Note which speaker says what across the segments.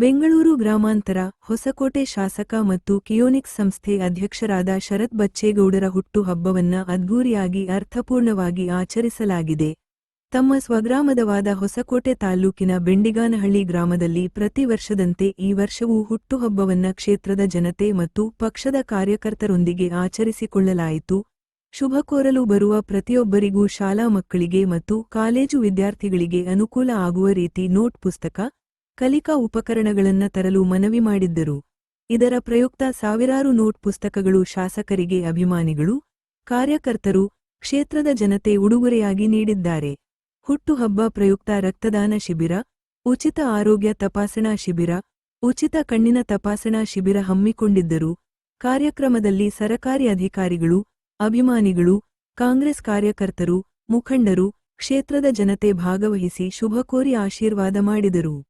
Speaker 1: ಬೆಂಗಳೂರು ಗ್ರಾಮಾಂತರ ಹೊಸಕೋಟೆ ಶಾಸಕ ಮತ್ತು ಕಿಯೋನಿಕ್ಸ್ ಸಂಸ್ಥೆ ಅಧ್ಯಕ್ಷರಾದ ಶರತ್ ಬಚ್ಚೇಗೌಡರ ಹುಟ್ಟು ಹಬ್ಬವನ್ನ ಅದ್ಧೂರಿಯಾಗಿ ಅರ್ಥಪೂರ್ಣವಾಗಿ ಆಚರಿಸಲಾಗಿದೆ. ತಮ್ಮ ಸ್ವಗ್ರಾಮದವಾದ ಹೊಸಕೋಟೆ ತಾಲ್ಲೂಕಿನ ಬೆಂಡಿಗಾನಹಳ್ಳಿ ಗ್ರಾಮದಲ್ಲಿ ಪ್ರತಿ ವರ್ಷದಂತೆ ಈ ವರ್ಷವೂ ಹುಟ್ಟುಹಬ್ಬವನ್ನ ಕ್ಷೇತ್ರದ ಜನತೆ ಮತ್ತು ಪಕ್ಷದ ಕಾರ್ಯಕರ್ತರೊಂದಿಗೆ ಆಚರಿಸಿಕೊಳ್ಳಲಾಯಿತು. ಶುಭ ಕೋರಲು ಬರುವ ಪ್ರತಿಯೊಬ್ಬರಿಗೂ ಶಾಲಾ ಮಕ್ಕಳಿಗೆ ಮತ್ತು ಕಾಲೇಜು ವಿದ್ಯಾರ್ಥಿಗಳಿಗೆ ಅನುಕೂಲ ಆಗುವ ರೀತಿ ನೋಟ್ ಪುಸ್ತಕ ಕಲಿಕಾ ಉಪಕರಣಗಳನ್ನು ತರಲು ಮನವಿ ಮಾಡಿದ್ದರು. ಇದರ ಪ್ರಯುಕ್ತ ಸಾವಿರಾರು ನೋಟ್ ಪುಸ್ತಕಗಳು ಶಾಸಕರಿಗೆ ಅಭಿಮಾನಿಗಳು, ಕಾರ್ಯಕರ್ತರು, ಕ್ಷೇತ್ರದ ಜನತೆ ಉಡುಗೊರೆಯಾಗಿ ನೀಡಿದ್ದಾರೆ. ಹುಟ್ಟುಹಬ್ಬ ಪ್ರಯುಕ್ತ ರಕ್ತದಾನ ಶಿಬಿರ, ಉಚಿತ ಆರೋಗ್ಯ ತಪಾಸಣಾ ಶಿಬಿರ, ಉಚಿತ ಕಣ್ಣಿನ ತಪಾಸಣಾ ಶಿಬಿರ ಹಮ್ಮಿಕೊಂಡಿದ್ದರು. ಕಾರ್ಯಕ್ರಮದಲ್ಲಿ ಸರಕಾರಿ ಅಧಿಕಾರಿಗಳು, ಅಭಿಮಾನಿಗಳು, ಕಾಂಗ್ರೆಸ್ ಕಾರ್ಯಕರ್ತರು, ಮುಖಂಡರು, ಕ್ಷೇತ್ರದ ಜನತೆ ಭಾಗವಹಿಸಿ ಶುಭಕೋರಿ ಆಶೀರ್ವಾದ ಮಾಡಿದರು.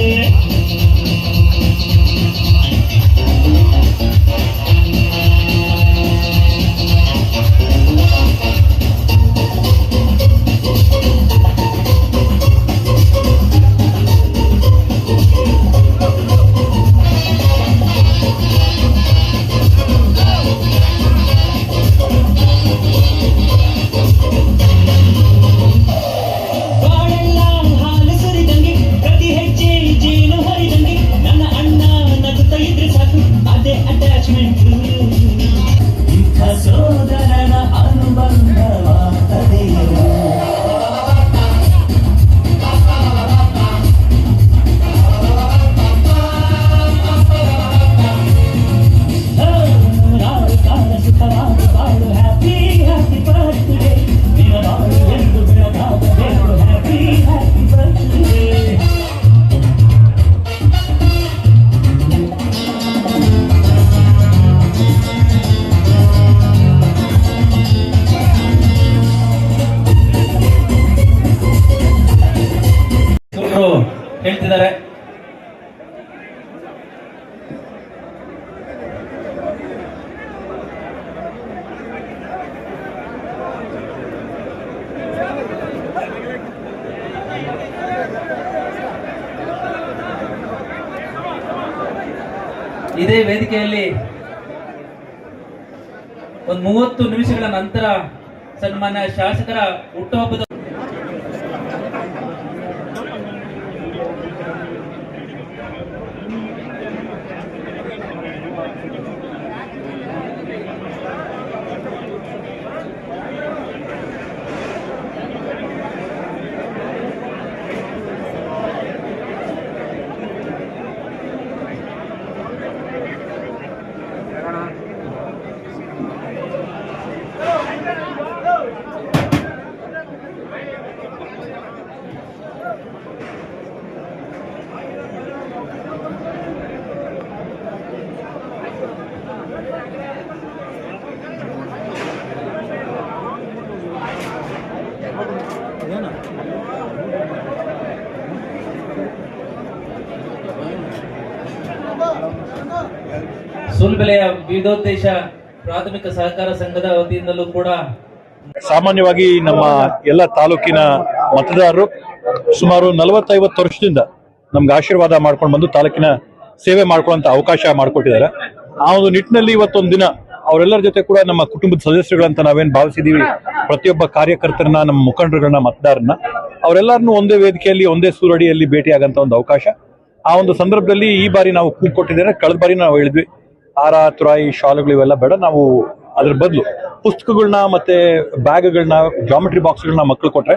Speaker 2: ಇದೇ ವೇದಿಕೆಯಲ್ಲಿ ಒಂದು ಮೂವತ್ತು ನಿಮಿಷಗಳ ನಂತರ ಸನ್ಮಾನ್ಯ ಶಾಸಕರ ಹುಟ್ಟುಹಬ್ಬದ ಸುಲ್ಬೆಲೆಯ ವಿವಿಧೋದ್ದೇಶ ಪ್ರಾಥಮಿಕ ಸಹಕಾರ ಸಂಘದ ವತಿಯಿಂದಲೂ ಕೂಡ
Speaker 3: ಸಾಮಾನ್ಯವಾಗಿ ನಮ್ಮ ಎಲ್ಲ ತಾಲೂಕಿನ ಮತದಾರರು ಸುಮಾರು ನಲವತ್ತೈವತ್ತು ವರ್ಷದಿಂದ ನಮ್ಗೆ ಆಶೀರ್ವಾದ ಮಾಡ್ಕೊಂಡು ಬಂದು ತಾಲೂಕಿನ ಸೇವೆ ಮಾಡ್ಕೊಳ್ಳೋಂಥ ಅವಕಾಶ ಮಾಡಿಕೊಟ್ಟಿದ್ದಾರೆ. ಆ ಒಂದು ನಿಟ್ಟಿನಲ್ಲಿ ಇವತ್ತೊಂದು ದಿನ ಅವರೆಲ್ಲರ ಜೊತೆ ಕೂಡ ನಮ್ಮ ಕುಟುಂಬದ ಸದಸ್ಯರುಗಳಂತ ನಾವೇನ್ ಭಾವಿಸಿದೀವಿ. ಪ್ರತಿಯೊಬ್ಬ ಕಾರ್ಯಕರ್ತರನ್ನ, ನಮ್ಮ ಮುಖಂಡರುಗಳನ್ನ ಮತದಾರನ್ನ ಅವರೆಲ್ಲರನ್ನೂ ಒಂದೇ ವೇದಿಕೆಯಲ್ಲಿ, ಒಂದೇ ಸೂರಡಿಯಲ್ಲಿ ಭೇಟಿಯಾಗಂತ ಒಂದು ಅವಕಾಶ. ಆ ಒಂದು ಸಂದರ್ಭದಲ್ಲಿ ಈ ಬಾರಿ ನಾವು ಕೂಗ್ ಕೊಟ್ಟಿದ್ದೇನೆ ಕಳೆದ ಬಾರಿ ನಾವು ಹೇಳಿದ್ವಿ ಹಾರ ತುರಾಯಿ ಶಾಲುಗಳು ಇವೆಲ್ಲ ಬೇಡ. ನಾವು ಅದ್ರ ಬದಲು ಪುಸ್ತಕಗಳನ್ನ ಮತ್ತೆ ಬ್ಯಾಗ್ಗಳನ್ನ ಜಾಮೆಟ್ರಿ ಬಾಕ್ಸ್ಗಳನ್ನ ಮಕ್ಕಳು ಕೊಟ್ರೆ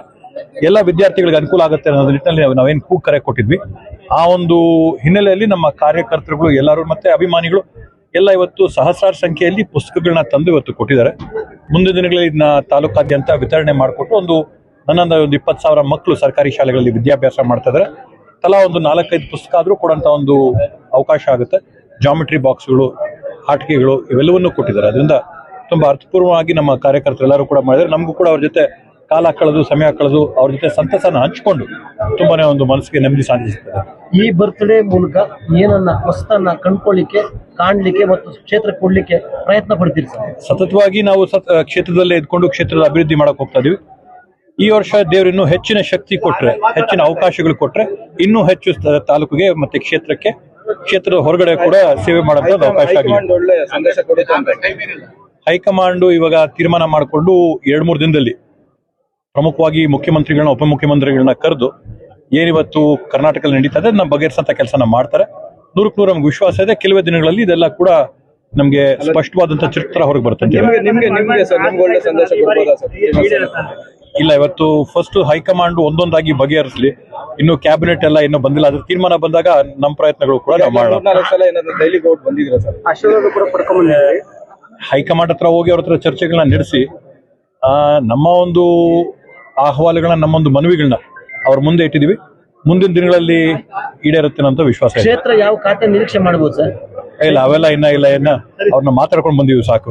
Speaker 3: ಎಲ್ಲ ವಿದ್ಯಾರ್ಥಿಗಳಿಗೆ ಅನುಕೂಲ ಆಗುತ್ತೆ ಅನ್ನೋ ನಿಟ್ಟಿನಲ್ಲಿ ನಾವು- ನಾವೇನ್ ಕೂಗ್ ಕರೆ ಕೊಟ್ಟಿದ್ವಿ. ಆ ಒಂದು ಹಿನ್ನೆಲೆಯಲ್ಲಿ ನಮ್ಮ ಕಾರ್ಯಕರ್ತರುಗಳು, ಎಲ್ಲರೂ ಮತ್ತೆ ಅಭಿಮಾನಿಗಳು ಎಲ್ಲ ಇವತ್ತು ಸಹಸ್ರಾರು ಸಂಖ್ಯೆಯಲ್ಲಿ ಪುಸ್ತಕಗಳನ್ನ ತಂದು ಇವತ್ತು ಕೊಟ್ಟಿದ್ದಾರೆ. ಮುಂದಿನ ದಿನಗಳಲ್ಲಿ ಇದನ್ನ ತಾಲೂಕಾದ್ಯಂತ ವಿತರಣೆ ಮಾಡಿಕೊಟ್ಟು ಒಂದು ನನ್ನ ಒಂದು ಇಪ್ಪತ್ತು ಸಾವಿರ ಮಕ್ಕಳು ಸರ್ಕಾರಿ ಶಾಲೆಗಳಲ್ಲಿ ವಿದ್ಯಾಭ್ಯಾಸ ಮಾಡ್ತಾ ಇದ್ದಾರೆ. ತಲಾ ಒಂದು ನಾಲ್ಕೈದು ಪುಸ್ತಕ ಆದರೂ ಕೊಡೋಂಥ ಒಂದು ಅವಕಾಶ ಆಗುತ್ತೆ. ಜಾಮೆಟ್ರಿ ಬಾಕ್ಸ್ಗಳು ಆಟಿಕೆಗಳು ಇವೆಲ್ಲವನ್ನು ಕೊಟ್ಟಿದ್ದಾರೆ. ಅದರಿಂದ ತುಂಬಾ ಅರ್ಥಪೂರ್ವವಾಗಿ ನಮ್ಮ ಕಾರ್ಯಕರ್ತರು ಎಲ್ಲರೂ ಕೂಡ ಮಾಡಿದ್ರೆ ನಮಗೂ ಕೂಡ ಅವ್ರ ಜೊತೆ ಕಾಲ ಕಳೆದು ಸಮಯ ಕಳೆದು ಅವ್ರ ಜೊತೆ ಸಂತಸನ ಹಂಚಿಕೊಂಡು ತುಂಬಾನೇ ಒಂದು ಮನಸ್ಸಿಗೆ ನೆಮ್ಮದಿ ಸಾಧಿಸುತ್ತದೆ.
Speaker 4: ಈ ಬರ್ತ್ಡೇ ಮೂಲಕ ಏನನ್ನ ಹೊಸತನ್ನ ಕಂಡ್ಕೊಳ್ಳಿಕ್ಕೆ ಕಾಣ್ಲಿಕ್ಕೆ ಮತ್ತು ಕ್ಷೇತ್ರ ಕೊಡ್ಲಿಕ್ಕೆ ಪ್ರಯತ್ನ ಪಡ್ತೀರಿ ಸರ್?
Speaker 3: ಸತತವಾಗಿ ನಾವು ಸತ್ ಕ್ಷೇತ್ರದಲ್ಲೇ ಇದ್ಕೊಂಡು ಕ್ಷೇತ್ರದ ಅಭಿವೃದ್ಧಿ ಮಾಡಕ್ ಹೋಗ್ತಾ ಇದೀವಿ. ಈ ವರ್ಷ ದೇವರಿನ್ನೂ ಇನ್ನೂ ಹೆಚ್ಚಿನ ಶಕ್ತಿ ಕೊಟ್ರೆ ಹೆಚ್ಚಿನ ಅವಕಾಶಗಳು ಕೊಟ್ರೆ ಇನ್ನೂ ಹೆಚ್ಚು ತಾಲೂಕಿಗೆ ಮತ್ತೆ ಕ್ಷೇತ್ರಕ್ಕೆ ಕ್ಷೇತ್ರದ ಹೊರಗಡೆ ಕೂಡ ಸೇವೆ ಮಾಡುವಂತ ಅವಕಾಶ
Speaker 5: ಆಗಿದೆ.
Speaker 3: ಹೈಕಮಾಂಡ್ ಇವಾಗ ತೀರ್ಮಾನ ಮಾಡಿಕೊಂಡು ಎರಡ್ ಮೂರು ದಿನದಲ್ಲಿ ಪ್ರಮುಖವಾಗಿ ಮುಖ್ಯಮಂತ್ರಿಗಳನ್ನ ಉಪಮುಖ್ಯಮಂತ್ರಿಗಳನ್ನ ಕರೆದು ಏನಿವತ್ತು ಕರ್ನಾಟಕದಲ್ಲಿ ನಡೀತಾ ಇದೆ ನಮ್ಮ ಬಗೆಹರಿಸಂತ ಕೆಲಸನ ಮಾಡ್ತಾರೆ. ನೂರಕ್ಕೆ ನೂರು ನಮ್ಗೆ ವಿಶ್ವಾಸ ಇದೆ. ಕೆಲವೇ ದಿನಗಳಲ್ಲಿ ಇದೆಲ್ಲ ಕೂಡ ನಮ್ಗೆ ಸ್ಪಷ್ಟವಾದಂತ ಚಿತ್ರ ಹೊರಗೆ ಬರುತ್ತೆ ಇಲ್ಲ ಇವತ್ತು ಫಸ್ಟ್ ಹೈಕಮಾಂಡ್ ಒಂದೊಂದಾಗಿ ಬಗೆಹರಿಸಲಿ. ಇನ್ನು ಕ್ಯಾಬಿನೆಟ್ ಎಲ್ಲ ಇನ್ನೂ ಬಂದಿಲ್ಲ. ಅದ್ರ ತೀರ್ಮಾನ ಬಂದಾಗ ನಮ್ಮ ಪ್ರಯತ್ನಗಳು ಕೂಡ ನಾವು ಮಾಡೋಣ. ಹೈಕಮಾಂಡ್ ಹತ್ರ ಹೋಗಿ ಅವ್ರ ಹತ್ರ ಚರ್ಚೆಗಳನ್ನ ನಡೆಸಿ ಆ, ನಮ್ಮ ಒಂದು ಅಹವಾಲುಗಳನ್ನ ನಮ್ಮೊಂದು ಮನವಿಗಳನ್ನ ಅವ್ರ ಮುಂದೆ ಇಟ್ಟಿದೀವಿ. ಮುಂದಿನ ದಿನಗಳಲ್ಲಿ ಈಡೇರುತ್ತೆ ಅಂತ ವಿಶ್ವಾಸ ಇದೆ.
Speaker 4: ಕ್ಷೇತ್ರ ಯಾವ ಖಾತೆ ನಿರೀಕ್ಷೆ ಮಾಡಬಹುದು ಸರ್?
Speaker 3: ಇಲ್ಲ ಅವೆಲ್ಲ ಇನ್ನ ಇಲ್ಲ ಇನ್ನ ಅವ್ರನ್ನ ಮಾತಾಡ್ಕೊಂಡು ಬಂದಿವಿ ಸಾಕು.